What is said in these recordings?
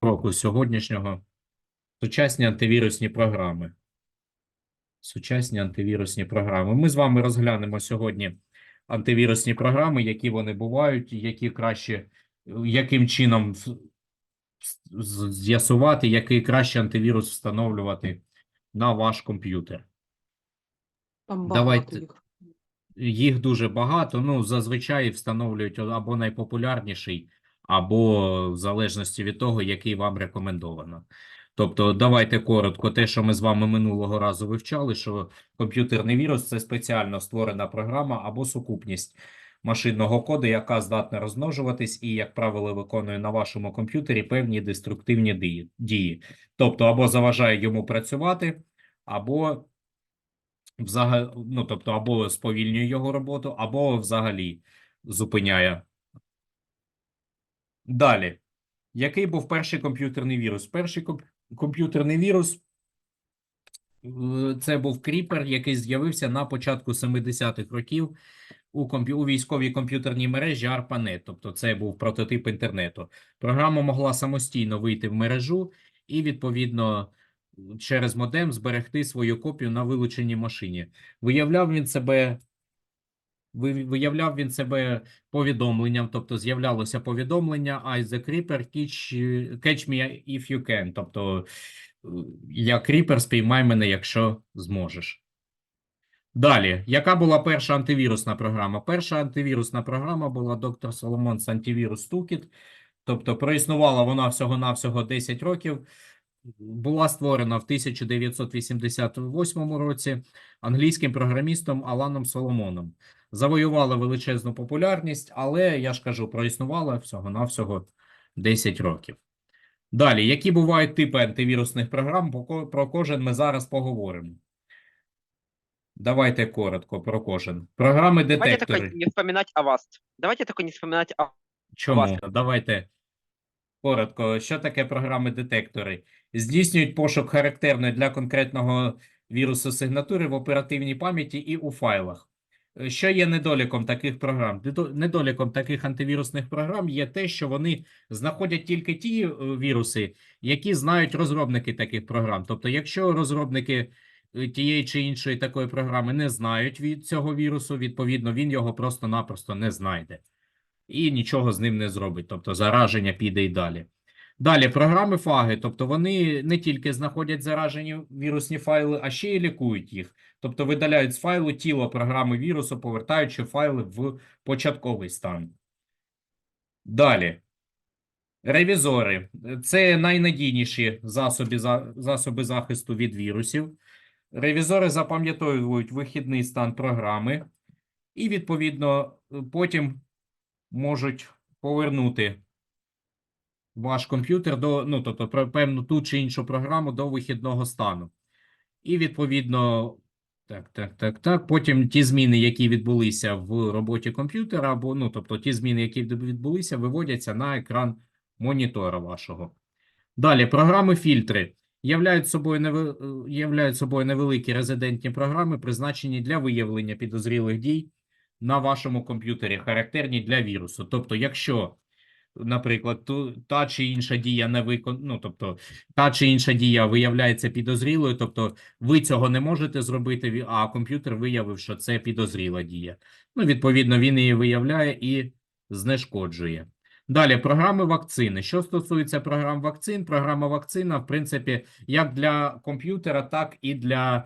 року сьогоднішнього сучасні антивірусні програми. Сучасні антивірусні програми. Ми з вами розглянемо сьогодні антивірусні програми, які вони бувають, які краще, яким чином з'ясувати, який краще антивірус встановлювати на ваш комп'ютер. Давайте. їх. Їх дуже багато. Ну, зазвичай встановлюють або найпопулярніший, або в залежності від того, який вам рекомендовано. Тобто, давайте коротко, те, що ми з вами минулого разу вивчали, що комп'ютерний вірус це спеціально створена програма або сукупність машинного коду, яка здатна розмножуватись і, як правило, виконує на вашому комп'ютері певні деструктивні дії-. Тобто, або заважає йому працювати, або взагалі, ну, тобто, або сповільнює його роботу, або взагалі зупиняє. Далі. Який був перший комп'ютерний вірус? Перший комп- комп'ютерний вірус е, це був кріпер, який з'явився на початку 70-х років у, комп'ю- у військовій комп'ютерній мережі ARPANET, тобто це був прототип інтернету. Програма могла самостійно вийти в мережу і, відповідно, через модем зберегти свою копію на вилученій машині. Виявляв він себе. Ви- Виявляв він себе повідомленням, тобто з'являлося повідомлення I the Creeper, catch, catch me if you can. Тобто, е, я Creeper, спіймай мене, якщо зможеш. Далі, яка була перша антивірусна програма? Перша антивірусна програма була Dr. Solomon's Antivirus Toolkit. Тобто проіснувала вона всього-навсього 10 років. Була створена в 1988 році англійським програмістом Аланом Соломоном. Завоювала величезну популярність, але я ж кажу, проіснувала всього-навсього 10 років. Далі, які бувають типи антивірусних програм? Про кожен ми зараз поговоримо. Давайте коротко про кожен. Програми Давайте детектори. только не вспоминать о вас. Давайте только не вспоминать о... Чому? Давайте коротко. Що таке програми-детектори? Здійснюють пошук характерної для конкретного вірусу сигнатури в оперативній пам'яті і у файлах. Що є недоліком таких програм? Недоліком таких антивірусних програм є те, що вони знаходять тільки ті е, віруси, які знають розробники таких програм. Тобто, якщо розробники е, тієї чи іншої такої програми не знають від цього вірусу, відповідно, він його просто-напросто не знайде і нічого з ним не зробить. Тобто зараження піде і далі. Далі програми фаги, тобто вони не тільки знаходять заражені вірусні файли, а ще й лікують їх. Тобто видаляють з файлу тіло програми вірусу, повертаючи файли в початковий стан. Далі. Ревізори це найнадійніші засоби, засоби захисту від вірусів. Ревізори запам'ятовують вихідний стан програми, і, відповідно, потім можуть повернути ваш комп'ютер до, ну, тобто, про певну ту чи іншу програму до вихідного стану. І, відповідно, так, так, так, так. Потім ті зміни, які відбулися в роботі комп'ютера, або, ну, тобто, ті зміни, які відбулися, виводяться на екран монітора вашого. Далі, програми-фільтри являють собою, неви... е, являють собою невеликі резидентні програми, призначені для виявлення підозрілих дій на вашому комп'ютері, характерні для вірусу. Тобто, якщо, наприклад, ту, та чи інша дія не викон... ну, тобто, та чи інша дія виявляється підозрілою, тобто ви цього не можете зробити, а комп'ютер виявив, що це підозріла дія. Ну, відповідно, він її виявляє і знешкоджує. Далі, програми вакцини. Що стосується програм вакцин, програма вакцина, в принципі, як для комп'ютера, так і для,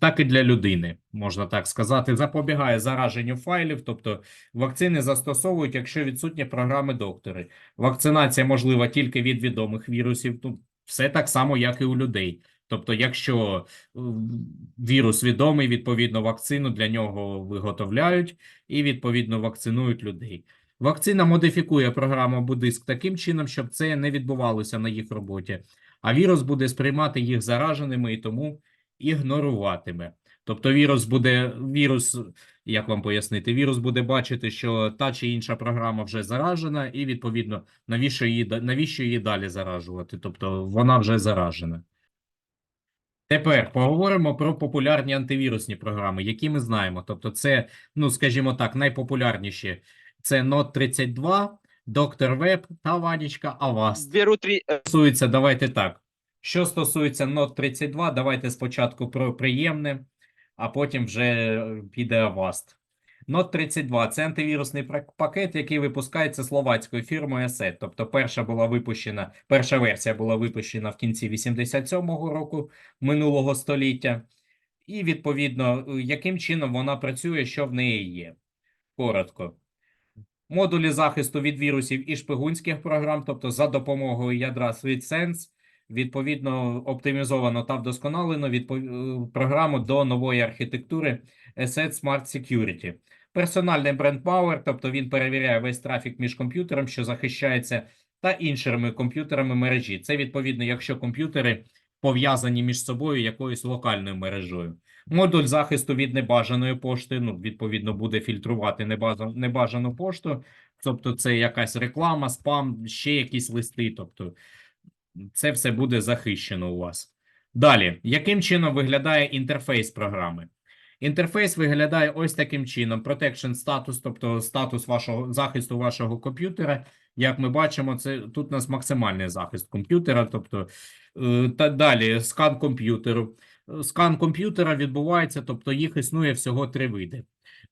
так і для людини, можна так сказати, запобігає зараженню файлів, тобто вакцини застосовують, якщо відсутні програми доктори. Вакцинація можлива тільки від відомих вірусів, ну, все так само, як і у людей. Тобто, якщо е, вірус відомий, відповідно, вакцину для нього виготовляють і, відповідно, вакцинують людей. Вакцина модифікує програму або диск таким чином, щоб це не відбувалося на їх роботі, а вірус буде сприймати їх зараженими і тому ігноруватиме. Тобто вірус буде, вірус, як вам пояснити, вірус буде бачити, що та чи інша програма вже заражена, і відповідно, навіщо її, навіщо її далі заражувати? Тобто вона вже заражена. Тепер поговоримо про популярні антивірусні програми, які ми знаємо. Тобто, це, ну скажімо так, найпопулярніші це Note 32, Доктор Веб та Ванечка Аваст. Беру три... э, стосується, давайте так. Що стосується Note 32, давайте спочатку про приємне, а потім вже піде Avast. Note 32 – це антивірусний пак- пакет, який випускається словацькою фірмою Asset. Тобто перша була випущена, перша версія була випущена в кінці 87-го року минулого століття. І відповідно, яким чином вона працює, що в неї є. Коротко. Модулі захисту від вірусів і шпигунських програм, тобто за допомогою ядра SweetSense, відповідно оптимізовано та вдосконалено відпов- е, програму до нової архітектури Asset Smart Security. Персональний бренд Power, тобто він перевіряє весь трафік між комп'ютером, що захищається, та іншими комп'ютерами мережі. Це відповідно, якщо комп'ютери пов'язані між собою якоюсь локальною мережею. Модуль захисту від небажаної пошти, ну, відповідно, буде фільтрувати небажану, пошту, тобто це якась реклама, спам, ще якісь листи. Тобто це все буде захищено у вас. Далі, яким чином виглядає інтерфейс програми? Інтерфейс виглядає ось таким чином: Protection status, тобто статус вашого захисту вашого комп'ютера. Як ми бачимо, це тут у нас максимальний захист комп'ютера, тобто е, та далі скан комп'ютеру. Скан комп'ютера відбувається, тобто їх існує всього три види.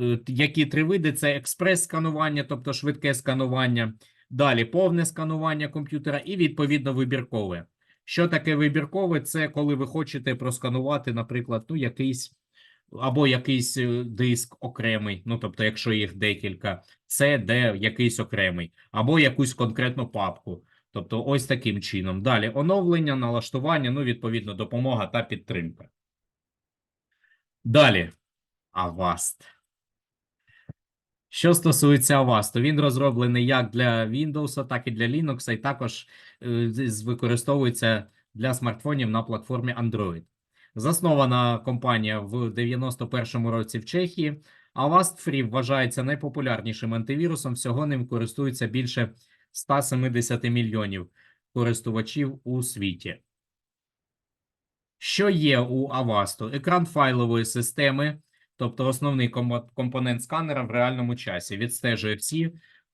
Е, Які три види? Це експрес-сканування, тобто швидке сканування, далі повне сканування комп'ютера і відповідно вибіркове. Що таке вибіркове? Це коли ви хочете просканувати, наприклад, ну, якийсь або якийсь е, диск окремий, ну тобто, якщо їх декілька, це де якийсь окремий, або якусь конкретну папку. Тобто, ось таким чином. Далі оновлення, налаштування, ну, відповідно, допомога та підтримка. Далі. Avast. Що стосується Avast, то він розроблений як для Windows, так і для Linux, і також е, використовується для смартфонів на платформі Android. Заснована компанія в 91-му році в Чехії. Avast Free вважається найпопулярнішим антивірусом. Всього ним користується більше 170 мільйонів користувачів у світі. Що є у Avast? Екран файлової системи, тобто основний компонент сканера в реальному часі, відстежує всі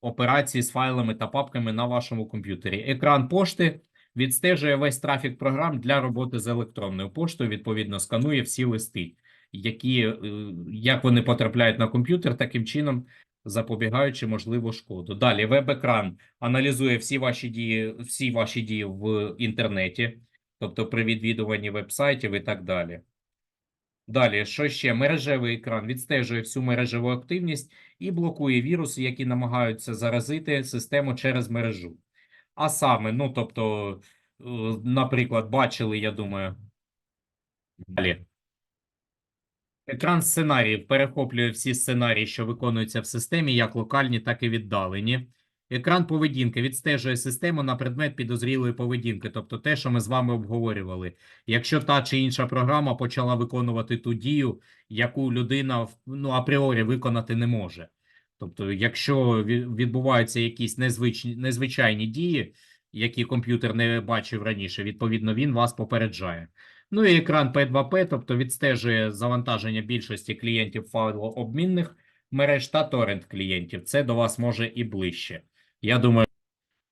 операції з файлами та папками на вашому комп'ютері. Екран пошти відстежує весь трафік програм для роботи з електронною поштою, відповідно, сканує всі листи, які, е, як вони потрапляють на комп'ютер, таким чином запобігаючи можливу шкоду. Далі веб-екран аналізує всі ваші дії, всі ваші дії в інтернеті, тобто при відвідуванні вебсайтів і так далі. Далі, що ще? Мережевий екран відстежує всю мережеву активність і блокує віруси, які намагаються заразити систему через мережу. А саме, ну тобто, е, наприклад, бачили, я думаю. Далі. Екран сценаріїв перехоплює всі сценарії, що виконуються в системі, як локальні, так і віддалені. Екран поведінки відстежує систему на предмет підозрілої поведінки, тобто те, що ми з вами обговорювали. Якщо та чи інша програма почала виконувати ту дію, яку людина ну, апріорі виконати не може. Тобто, якщо відбуваються якісь незвичні, незвичайні дії, які комп'ютер не бачив раніше, відповідно, він вас попереджає. Ну і екран P2P, тобто відстежує завантаження більшості клієнтів файлообмінних мереж та торрент клієнтів. Це до вас може і ближче. Я думаю.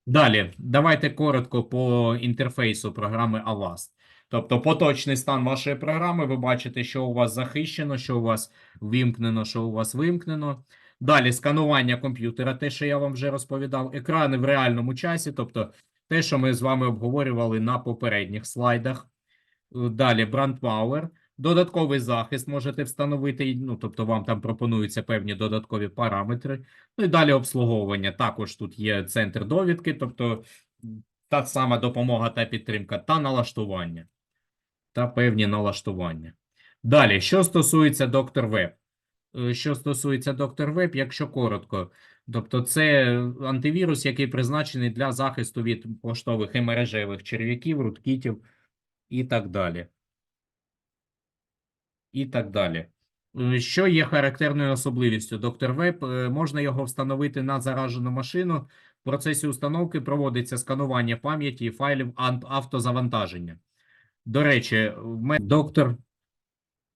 Далі, давайте коротко по інтерфейсу програми Avast. Тобто поточний стан вашої програми, ви бачите, що у вас захищено, що у вас вимкнено, що у вас вимкнено. Далі сканування комп'ютера, те, що я вам вже розповідав, екрани в реальному часі, тобто те, що ми з вами обговорювали на попередніх слайдах. Е, Далі Brand Power. Додатковий захист можете встановити, ну тобто вам там пропонуються певні додаткові параметри. Ну і далі обслуговування. Також тут є центр довідки, тобто та сама допомога та підтримка, та налаштування. Та певні налаштування. Далі, що стосується доктор Веб. Е, Що стосується доктор Веб, якщо коротко, тобто це антивірус, який призначений для захисту від поштових і мережевих черв'яків, руткітів і так далі. І так далі. Е, Що є характерною особливістю? Доктор Веб е, можна його встановити на заражену машину. В процесі установки проводиться сканування пам'яті і файлів ан- автозавантаження. До речі, в доктор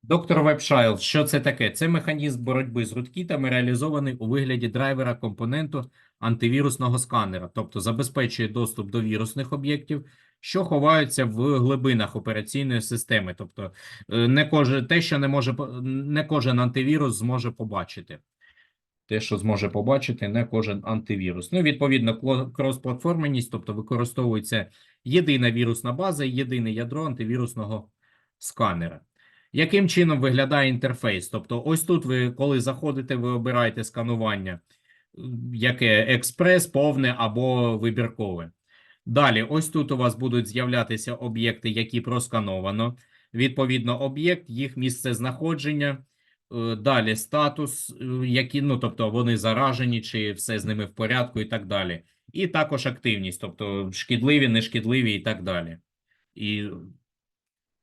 Доктор WebShield, що це таке? Це механізм боротьби з руткітами, реалізований у вигляді драйвера компоненту антивірусного сканера, тобто забезпечує доступ до вірусних об'єктів, що ховаються в глибинах операційної системи. Тобто, е, не кожен те, що не може не кожен антивірус зможе побачити. Те, що зможе побачити, не кожен антивірус. Ну, відповідно, крос-платформеність, тобто використовується єдина вірусна база єдине ядро антивірусного сканера. Яким чином виглядає інтерфейс? Тобто, ось тут ви, коли заходите, ви обираєте сканування, яке експрес, повне або вибіркове. Далі, ось тут у вас будуть з'являтися об'єкти, які проскановано. Відповідно, об'єкт, їх місце знаходження. Е, Далі статус, е, які, ну, тобто вони заражені, чи все з ними в порядку і так далі. І також активність, тобто шкідливі, нешкідливі і так далі. І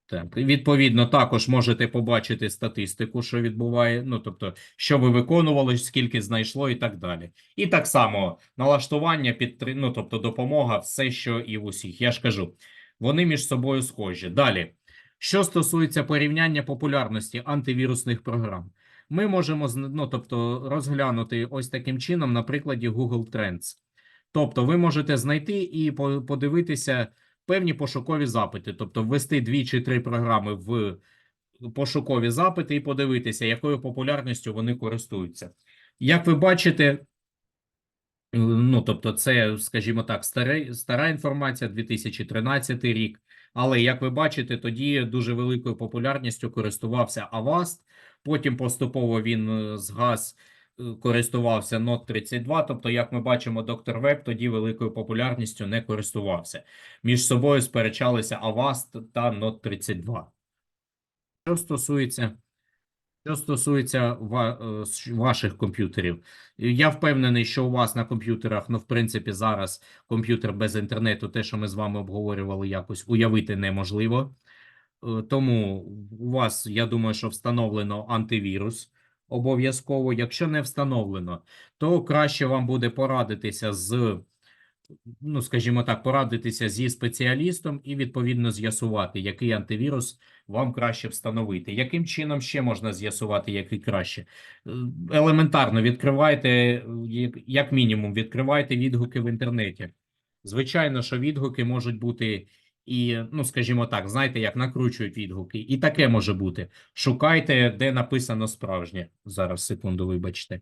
так, відповідно, також можете побачити статистику, що відбуває, ну, тобто, що ви виконували, скільки знайшло і так далі. І так само налаштування, підтри... ну, тобто допомога, все, що і в усіх. Я ж кажу, вони між собою схожі. Далі, що стосується порівняння популярності антивірусних програм, ми можемо ну, тобто, розглянути ось таким чином на прикладі Google Trends. Тобто, ви можете знайти і подивитися певні пошукові запити, тобто ввести дві чи три програми в пошукові запити і подивитися, якою популярністю вони користуються. Як ви бачите, ну тобто, це, скажімо так, старе, стара інформація, 2013 рік. Але як ви бачите, тоді дуже великою популярністю користувався Avast, потім поступово він е, згас, користувався Note 32. Тобто, як ми бачимо, доктор Веб тоді великою популярністю не користувався. Між собою сперечалися Avast та Note 32. Що стосується, що стосується е, ваших комп'ютерів, я впевнений, що у вас на комп'ютерах, ну, в принципі, зараз комп'ютер без інтернету, те, що ми з вами обговорювали, якось уявити неможливо. Е, Тому у вас, я думаю, що встановлено антивірус обов'язково. Якщо не встановлено, то краще вам буде порадитися з, ну, скажімо так, порадитися зі спеціалістом і відповідно з'ясувати, який антивірус вам краще встановити. Яким чином ще можна з'ясувати, який краще? Е, Елементарно відкривайте, е, як- як мінімум, відкривайте відгуки в інтернеті. Звичайно, що відгуки можуть бути і, ну, скажімо так, знаєте, як накручують відгуки. І таке може бути. Шукайте, де написано справжнє. Зараз, секунду, вибачте.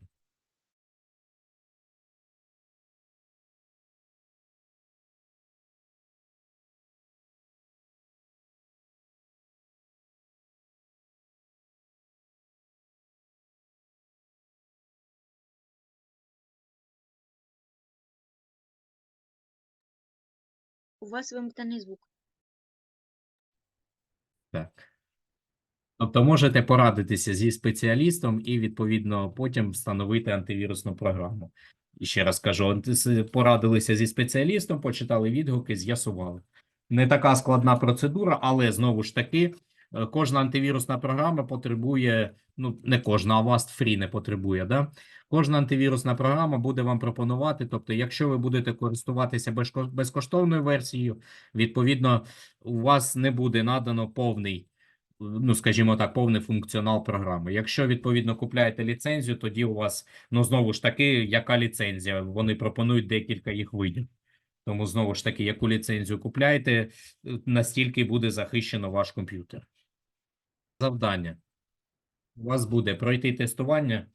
У вас вимкнений звук. Так. Тобто можете порадитися зі спеціалістом і, відповідно, потім встановити антивірусну програму. І ще раз кажу, порадилися зі спеціалістом, почитали відгуки, з'ясували. Не така складна процедура, але знову ж таки, е, кожна антивірусна програма потребує, ну, не кожна, а Avast Free не потребує, да? Кожна антивірусна програма буде вам пропонувати, тобто, якщо ви будете користуватися безкоштовною версією, відповідно, у вас не буде надано повний ну, скажімо так, повний функціонал програми. Якщо відповідно купляєте ліцензію, тоді у вас, ну знову ж таки, яка ліцензія? Вони пропонують декілька їх видів. Тому знову ж таки, яку ліцензію купляєте, настільки буде захищено ваш комп'ютер. Завдання. У вас буде пройти тестування